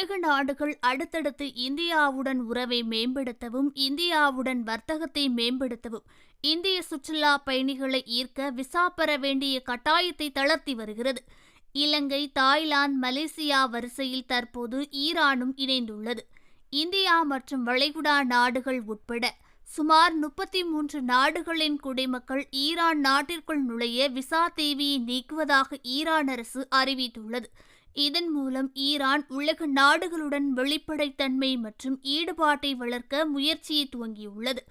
உலக நாடுகள் அடுத்தடுத்து இந்தியாவுடன் உறவை மேம்படுத்தவும் இந்தியாவுடன் வர்த்தகத்தை மேம்படுத்தவும் இந்திய சுற்றுலா பயணிகளை ஈர்க்க விசா பெற வேண்டிய கட்டாயத்தை தளர்த்தி வருகிறது. இலங்கை தாய்லாந்து மலேசியா வரிசையில் தற்போது ஈரானும் இணைந்துள்ளது. இந்தியா மற்றும் வளைகுடா நாடுகள் உட்பட சுமார் முப்பத்தி மூன்று நாடுகளின் குடிமக்கள் ஈரான் நாட்டிற்குள் நுழைய விசா தேவையை நீக்குவதாக ஈரான் அரசு அறிவித்துள்ளது. இதன் மூலம் ஈரான் உலக நாடுகளுடன் வெளிப்படைத்தன்மை மற்றும் ஈடுபாட்டை வளர்க்க முயற்சியை துவங்கியுள்ளது.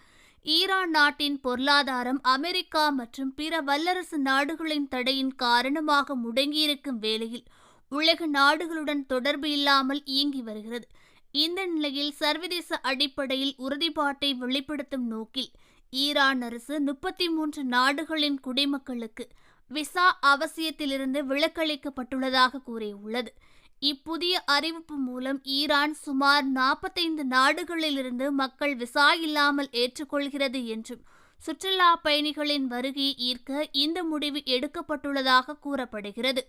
ஈரான் நாட்டின் பொருளாதாரம் அமெரிக்கா மற்றும் பிற வல்லரசு நாடுகளின் தடையின் காரணமாக முடங்கியிருக்கும் வேளையில் உலக நாடுகளுடன் தொடர்பு இல்லாமல் இயங்கி வருகிறது. இந்த நிலையில் சர்வதேச அடிப்படையில் உறுதிப்பாட்டை வெளிப்படுத்தும் நோக்கில் ஈரான் அரசு முப்பத்தி மூன்று நாடுகளின் குடிமக்களுக்கு விசா அவசியத்திலிருந்து விலக்களிக்கப்பட்டுள்ளதாக கூறியுள்ளது. இப்புதிய அறிவிப்பு மூலம் ஈரான் சுமார் நாற்பத்தைந்து நாடுகளிலிருந்து மக்கள் விசா இல்லாமல் ஏற்றுக்கொள்கிறது என்றும் சுற்றுலா பயணிகளின் வருகையை ஈர்க்க இந்த முடிவு எடுக்கப்பட்டுள்ளதாக கூறப்படுகிறது.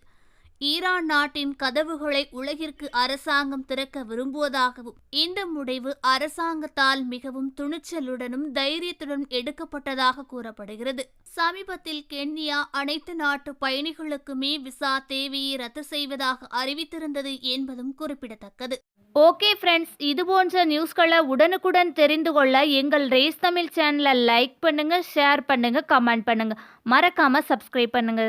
ஈரான் நாட்டின் கதவுகளை உலகிற்கு அரசாங்கம் திறக்க விரும்புவதாகவும் இந்த முடிவு அரசாங்கத்தால் மிகவும் துணிச்சலுடனும் தைரியத்துடன் எடுக்கப்பட்டதாக கூறப்படுகிறது. சமீபத்தில் கென்யா அனைத்து நாட்டு பயணிகளுக்குமே விசா தேவையை ரத்து செய்வதாக அறிவித்திருந்தது என்பதும் குறிப்பிடத்தக்கது. ஓகே ஃப்ரெண்ட்ஸ் இது போன்ற நியூஸ்களை உடனுக்குடன் தெரிந்து கொள்ள எங்கள் ரேஸ் தமிழ் சேனலை லைக் பண்ணுங்க ஷேர் பண்ணுங்க கமெண்ட் பண்ணுங்க. மறக்காம சப்ஸ்கிரைப் பண்ணுங்க.